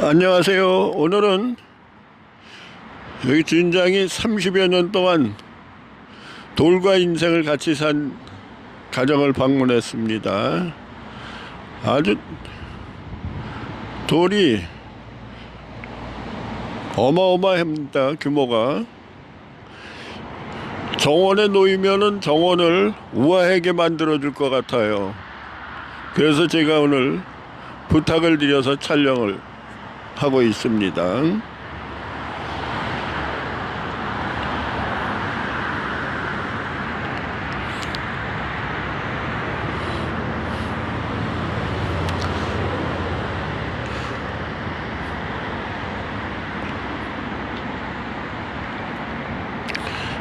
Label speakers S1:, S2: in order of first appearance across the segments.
S1: 안녕하세요. 오늘은 여기 주인장이 30여 년 동안 돌과 인생을 같이 산 가정을 방문했습니다. 아주 돌이 어마어마합니다. 규모가. 정원에 놓이면은 정원을 우아하게 만들어 줄 것 같아요. 그래서 제가 오늘 부탁을 드려서 촬영을 하고 있습니다.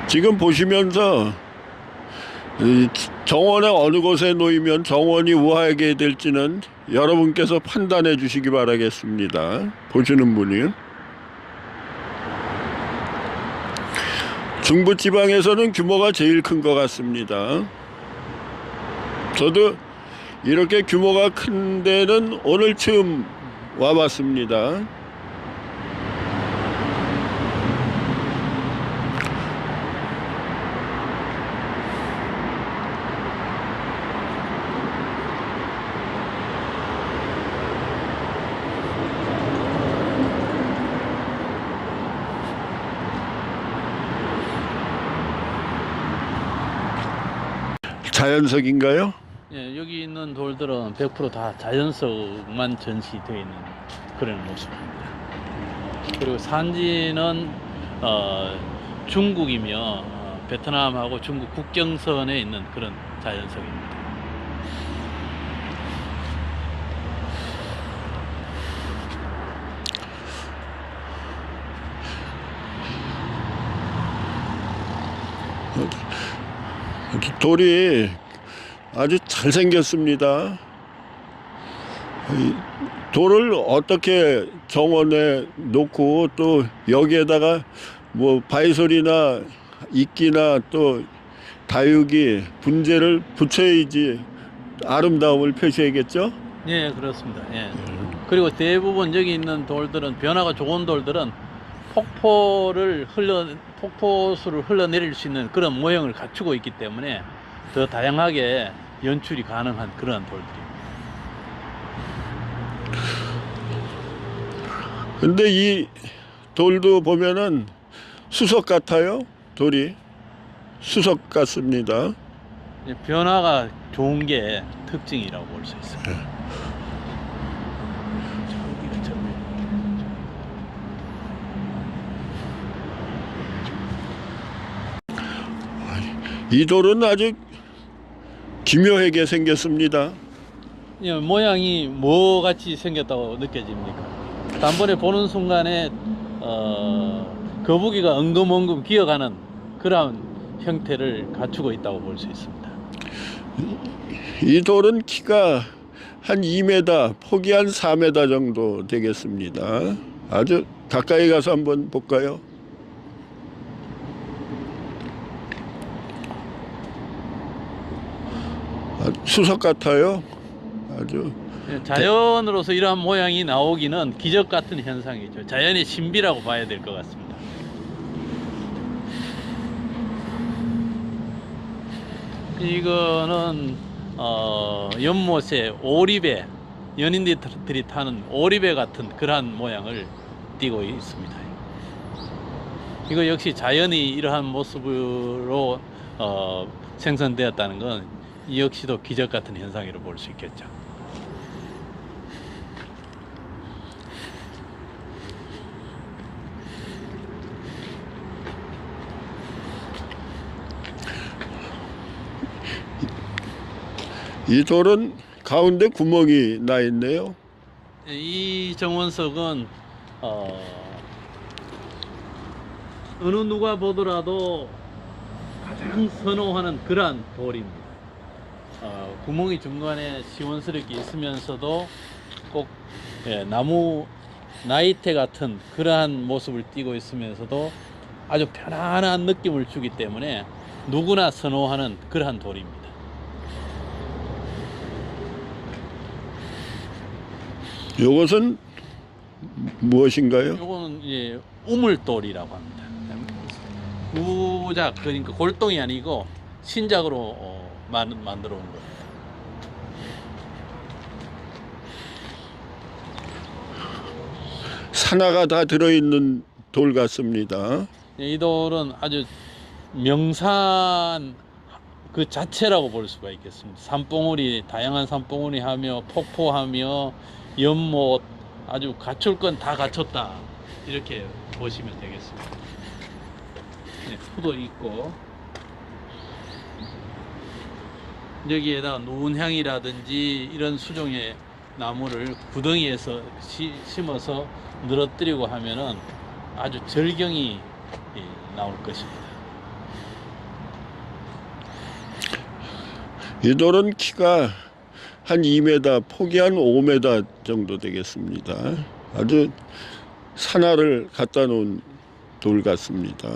S1: 지금 보시면서 이 정원의 어느 곳에 놓이면 정원이 우아하게 될지는 여러분께서 판단해 주시기 바라겠습니다. 보시는 분이. 중부지방에서는 규모가 제일 큰 것 같습니다. 저도 이렇게 규모가 큰 데는 오늘 처음 와봤습니다. 자연석인가요?
S2: 예, 여기 있는 돌들은 100%다 자연석만 전시되어 있는 그런 모습입니다. 그리고 산지는 어, 중국이며 어, 베트남하고 중국 국경선에 있는 그런 자연석입니다.
S1: 돌이 아주 잘생겼습니다. 이 돌을 어떻게 정원에 놓고 또 여기에다가 뭐 바이솔이나 이끼나 또 다육이 분재를 붙여야지 아름다움을 표시해야겠죠?
S2: 예, 그렇습니다. 예. 그리고 대부분 여기 있는 돌들은 변화가 좋은 돌들은 폭포를 흘러 폭포수를 흘러내릴 수 있는 그런 모형을 갖추고 있기 때문에 더 다양하게 연출이 가능한 그러한 돌들입니다.
S1: 근데 이 돌도 보면은 수석 같아요. 돌이 수석 같습니다.
S2: 예, 변화가 좋은 게 특징이라고 볼 수 있습니다. 저기가 저기.
S1: 이 돌은 아주 기묘하게 생겼습니다.
S2: 예, 모양이 뭐 같이 생겼다고 느껴집니까? 단번에 보는 순간에 어, 거북이가 엉금엉금 기어가는 그런 형태를 갖추고 있다고 볼 수 있습니다.
S1: 이 돌은 키가 한 2m, 폭이 한 4m 정도 되겠습니다. 아주 가까이 가서 한번 볼까요? 아, 수석 같아요. 아주
S2: 예, 자연으로서 이러한 모양이 나오기는 기적 같은 현상이죠. 자연의 신비라고 봐야 될 것 같습니다. 이거는 어, 연못에 오리배 연인들이 타는 오리배 같은 그러한 모양을 띠고 있습니다. 이거 역시 자연이 이러한 모습으로 어, 생성되었다는 건 역시도 기적 같은 현상이라고 볼수 있겠죠.
S1: 이 돌은 가운데 구멍이 나 있네요.
S2: 이 정원석은 어, 어느 누가 보더라도 가장 선호하는 그러한 돌입니다. 어, 구멍이 중간에 시원스럽게 있으면서도 꼭 예, 나무 나이테 같은 그러한 모습을 띠고 있으면서도 아주 편안한 느낌을 주기 때문에 누구나 선호하는 그러한 돌입니다.
S1: 요것은 무엇인가요?
S2: 요거는 이제 우물돌이라고 합니다. 우작 그러니까 골동이 아니고 신작으로 어, 만, 만들어 온 거예요.
S1: 산화가 다 들어있는 돌 같습니다.
S2: 이 돌은 아주 명산 그 자체라고 볼 수가 있겠습니다. 산봉우리 다양한 산봉우리 하며 폭포하며 연못 아주 갖출 건 다 갖췄다 이렇게 보시면 되겠습니다. 네, 포도 있고 여기에다가 노은향이라든지 이런 수종의 나무를 구덩이에서 시- 심어서 늘어뜨리고 하면은 아주 절경이 예, 나올 것입니다.
S1: 이 돌은 키가 한 2m, 폭이 한 5m 정도 되겠습니다. 아주 산화를 갖다 놓은 돌 같습니다.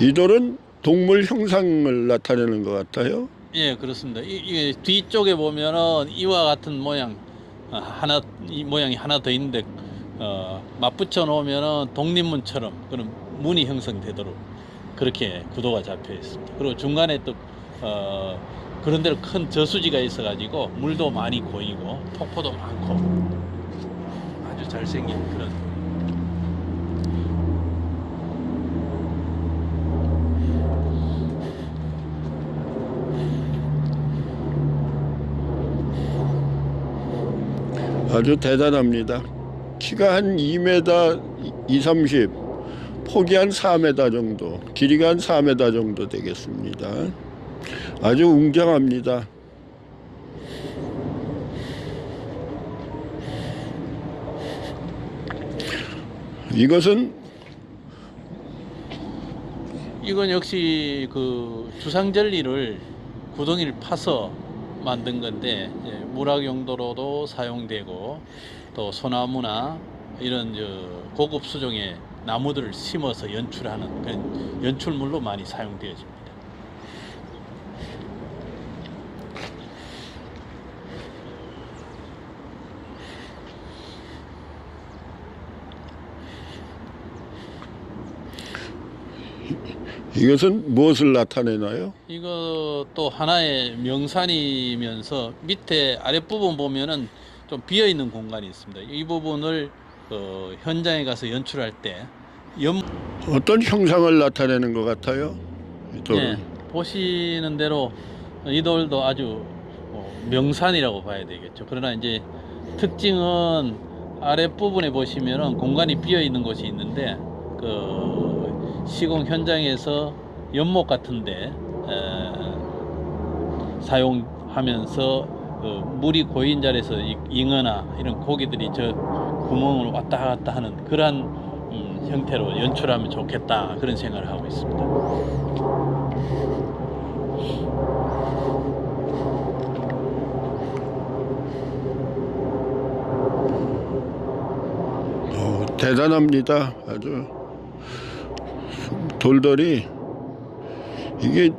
S1: 이 돌은 동물 형상을 나타내는 것 같아요.
S2: 예, 그렇습니다. 이, 이 뒤쪽에 보면은 이와 같은 모양 어, 하나 이 모양이 하나 더 있는데 어, 맞붙여 놓으면은 독립문처럼 그런 문이 형성되도록 그렇게 구도가 잡혀 있습니다. 그리고 중간에 또 어, 그런 대로 큰 저수지가 있어가지고 물도 많이 고이고 폭포도 많고 아주 잘생긴 그런
S1: 아주 대단합니다. 키가 한 2m 2, 30, 폭이 한 4m 정도, 길이가 한 4m 정도 되겠습니다. 아주 웅장합니다. 이것은
S2: 이건 역시 그 주상절리를 구덩이를 파서 만든 건데 이제 물학 용도로도 사용되고 또 소나무나 이런 저 고급 수종의 나무들을 심어서 연출하는 그런 연출물로 많이 사용되어집니다.
S1: 이것은 무엇을 나타내나요?
S2: 이거 또 하나의 명산이면서 밑에 아랫부분 보면은 좀 비어 있는 공간이 있습니다. 이 부분을 어, 현장에 가서 연출할 때 연,
S1: 어떤 형상을 나타내는 것 같아요? 이 돌은.
S2: 예, 보시는 대로 이 돌도 아주 어, 명산이라고 봐야 되겠죠. 그러나 이제 특징은 아랫부분에 보시면은 공간이 비어 있는 곳이 있는데 그 시공 현장에서 연못 같은데 에, 사용하면서 그 물이 고인 자리에서 이- 잉어나 이런 고기들이 저 구멍을 왔다 갔다 하는 그러한 음, 형태로 연출하면 좋겠다 그런 생각을 하고 있습니다.
S1: 어, 대단합니다. 아주 돌돌이 이게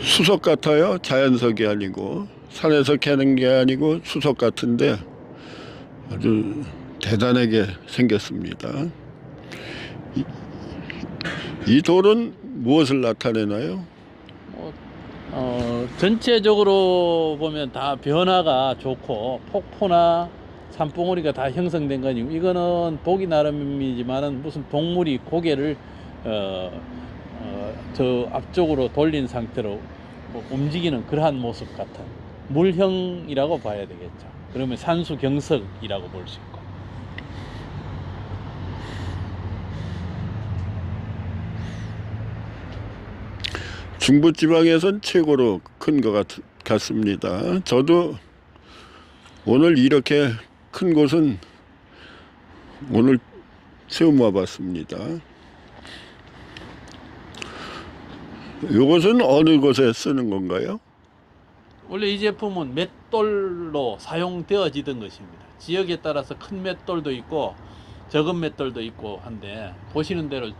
S1: 수석 같아요. 자연석이 아니고 산에서 캐는 게 아니고 수석 같은데 아주 대단하게 생겼습니다. 이, 이 돌은 무엇을 나타내나요?
S2: 뭐, 어, 전체적으로 보면 다 변화가 좋고 폭포나 산봉우리가 다 형성된 거니 이거는 보기 나름이지만은 무슨 동물이 고개를 어, 어, 저 앞쪽으로 돌린 상태로 뭐 움직이는 그러한 모습 같은 물형이라고 봐야 되겠죠. 그러면 산수 경석이라고 볼 수 있고.
S1: 중부지방에선 최고로 큰 것 같습니다. 저도 오늘 이렇게 큰 곳은 오늘 처음 와봤습니다. 이것은 어느 곳에 쓰는 건가요?
S2: 원래 이 제품은 맷돌로 사용되어지던 것입니다. 지역에 따라서 큰 맷돌도 있고 적은 맷돌도 있고 한데 보시는 대로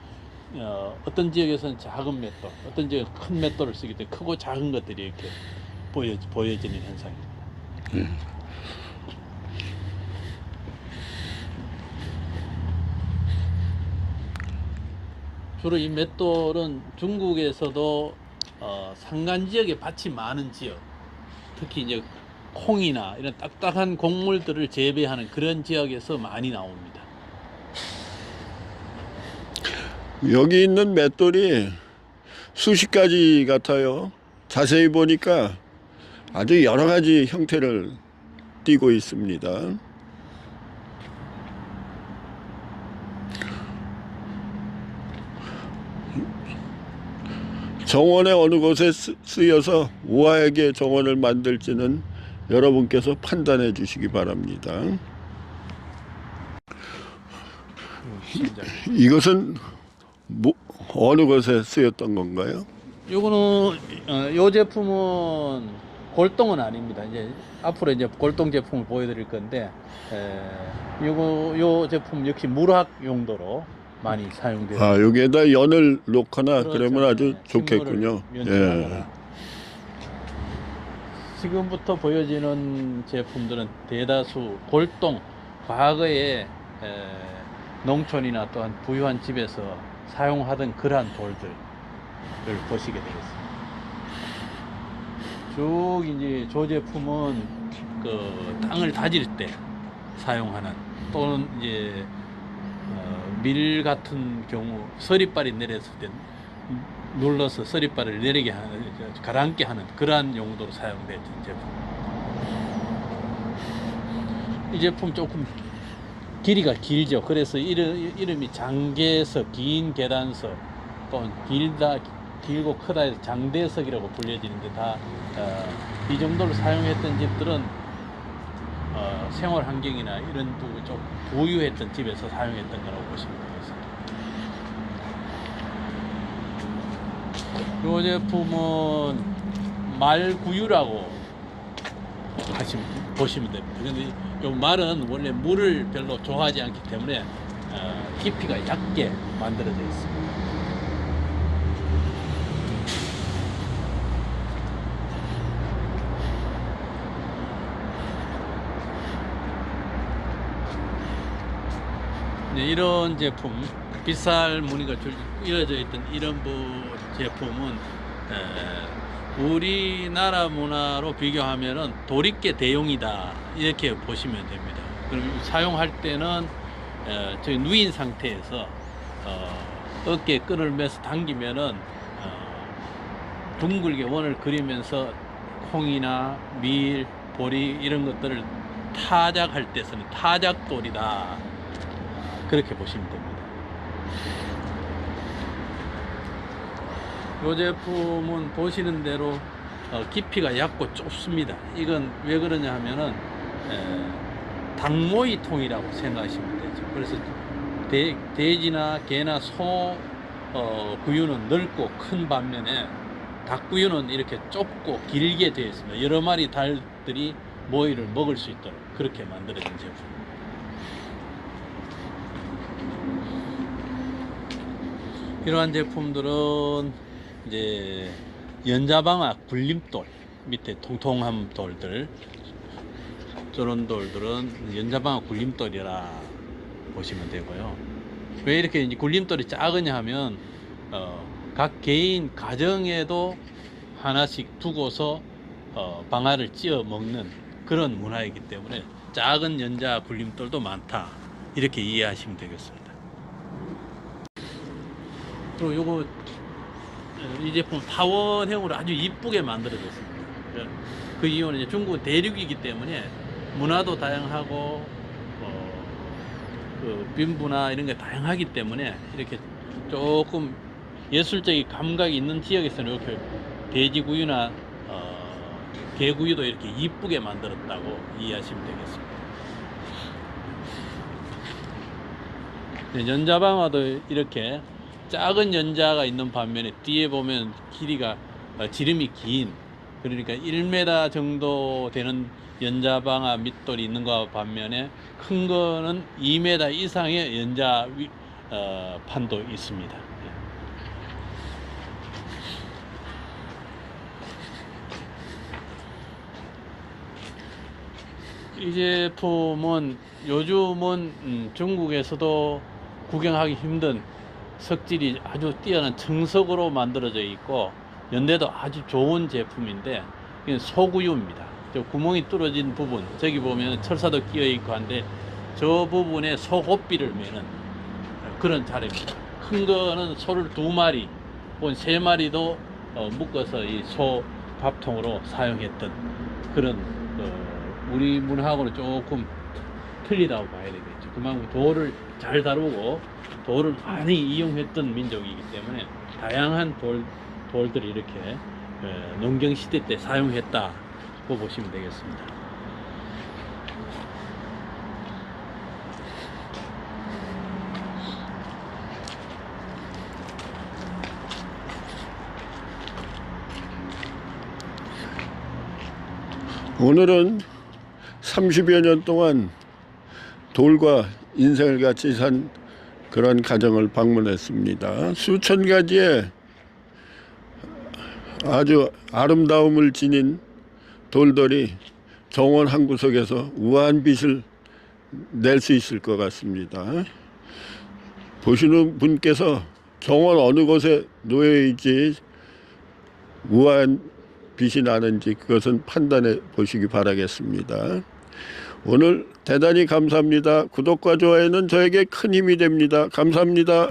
S2: 어, 어떤 지역에서는 작은 맷돌, 어떤 지역은 큰 맷돌을 쓰기 때문에 크고 작은 것들이 이렇게 보여, 보여지는 현상입니다. 주로 이 맷돌은 중국에서도 어, 산간 지역에 밭이 많은 지역, 특히 이제 콩이나 이런 딱딱한 곡물들을 재배하는 그런 지역에서 많이 나옵니다.
S1: 여기 있는 맷돌이 수십 가지 같아요. 자세히 보니까 아주 여러 가지 형태를 띠고 있습니다. 정원의 어느 곳에 쓰- 쓰여서 우아하게 정원을 만들지는 여러분께서 판단해 주시기 바랍니다. 이것은 뭐, 어느 곳에 쓰였던 건가요?
S2: 요거는 어, 요 제품은 골동은 아닙니다. 이제 앞으로 이제 골동 제품을 보여드릴 건데 에, 요거 요 제품 역시 물학 용도로 많이 사용돼요.
S1: 아 여기에다 연을 놓거나
S2: 그렇죠.
S1: 그러면 아주
S2: 네,
S1: 좋겠군요.
S2: 연출하거나.
S1: 예.
S2: 지금부터 보여지는 제품들은 대다수 골동 과거에 에, 농촌이나 또한 부유한 집에서 사용하던 그러한 돌들을 보시게 되겠습니다. 쭉 이제 저 제품은 그 땅을 다질 때 사용하는 또는 이제 어, 밀 같은 경우 서리발이 내렸을 때 눌러서 서리발을 내리게 하는 저, 가라앉게 하는 그러한 용도로 사용되는 제품. 이 제품 조금 길이가 길죠. 그래서 이름, 이름이 장계석, 긴 계단석, 또는 길다, 길고 크다 해서 장대석이라고 불려지는데 다, 어, 이 정도로 사용했던 집들은 어, 생활 환경이나 이런 좀 부유했던 집에서 사용했던 거라고 보시면 되겠습니다. 이 제품은 말구유라고 하시면 보시면 됩니다. 근데 이 말은 원래 물을 별로 좋아하지 않기 때문에 어, 깊이가 얕게 만들어져 있습니다. 이런 제품 빗살 무늬가 줄 이어져 있던 이런 부 제품은 에, 우리나라 문화로 비교하면은 도립계 대용이다 이렇게 보시면 됩니다. 그럼 사용할 때는 에, 저희 누인 상태에서 어, 어깨에 끈을 매서 당기면은 어, 둥글게 원을 그리면서 콩이나 밀, 보리 이런 것들을 타작할 때 쓰는 타작돌이다. 그렇게 보시면 됩니다. 이 제품은 보시는 대로 어, 깊이가 얕고 좁습니다. 이건 왜 그러냐 하면은 에, 닭모이 통이라고 생각하시면 되죠. 그래서 돼, 돼지나 개나 소 어, 구유는 넓고 큰 반면에 닭구유는 이렇게 좁고 길게 되어 있습니다. 여러 마리 달들이 모이를 먹을 수 있도록 그렇게 만들어진 제품. 이러한 제품들은 이제 연자방아 굴림돌 밑에 통통한 돌들 저런 돌들은 연자방아 굴림돌이라 보시면 되고요. 왜 이렇게 이제 굴림돌이 작으냐 하면 어, 각 개인 가정에도 하나씩 두고서 어, 방아를 찧어 먹는 그런 문화이기 때문에 작은 연자 굴림돌도 많다 이렇게 이해하시면 되겠습니다. 그리고 요거 어, 이 제품 타원형으로 아주 이쁘게 만들어졌습니다. 그 이유는 이제 중국 대륙이기 때문에 문화도 다양하고 어, 그 빈부나 이런 게 다양하기 때문에 이렇게 조금 예술적인 감각이 있는 지역에서는 이렇게 돼지구이나 어, 개구이도 이렇게 이쁘게 만들었다고 이해하시면 되겠습니다. 네, 연자방아도 이렇게 작은 연자가 있는 반면에 뒤에 보면 길이가 어, 지름이 긴 그러니까 1m 정도 되는 연자방아 밑돌이 있는 것 반면에 큰 거는 2m 이상의 연자판도 어, 있습니다. 예. 이 제품은 요즘은 음, 중국에서도 구경하기 힘든 석질이 아주 뛰어난 청석으로 만들어져 있고 연대도 아주 좋은 제품인데 소구유입니다. 저 구멍이 뚫어진 부분 저기 보면 철사도 끼어 있고 한데 저 부분에 소호비를 매는 그런 자리입니다. 큰 거는 소를 두 마리 혹은 세 마리도 어, 묶어서 이 소 밥통으로 사용했던 그런 어, 우리 문화하고는 조금 틀리다고 봐야 되겠죠. 그만큼 돌을 잘 다루고 돌을 많이 이용했던 민족이기 때문에 다양한 돌, 돌들이 이렇게 에, 농경 시대 때 사용했다고 보시면 되겠습니다.
S1: 오늘은 30여 년 동안 돌과 인생을 같이 산 그런 가정을 방문했습니다. 수천 가지의 아주 아름다움을 지닌 돌들이 정원 한 구석에서 우아한 빛을 낼 수 있을 것 같습니다. 보시는 분께서 정원 어느 곳에 놓여 있지 우아한 빛이 나는지 그것은 판단해 보시기 바라겠습니다. 오늘 대단히 감사합니다. 구독과 좋아요는 저에게 큰 힘이 됩니다. 감사합니다.